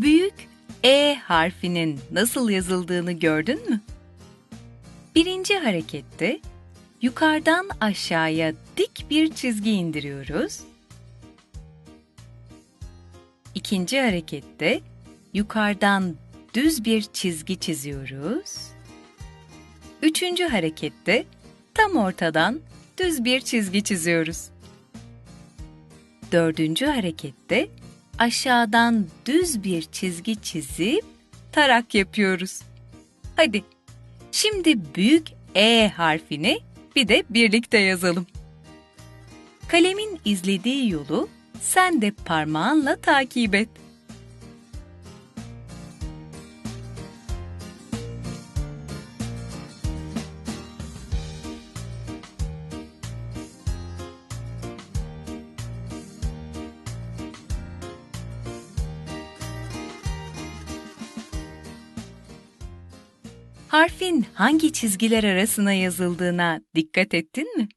Büyük E harfinin nasıl yazıldığını gördün mü? Birinci harekette yukarıdan aşağıya dik bir çizgi indiriyoruz. İkinci harekette yukarıdan düz bir çizgi çiziyoruz. Üçüncü harekette tam ortadan düz bir çizgi çiziyoruz. Dördüncü harekette aşağıdan düz bir çizgi çizip tarak yapıyoruz. Hadi, şimdi büyük E harfini bir de birlikte yazalım. Kalemin izlediği yolu sen de parmağınla takip et. Harfin hangi çizgiler arasına yazıldığına dikkat ettin mi?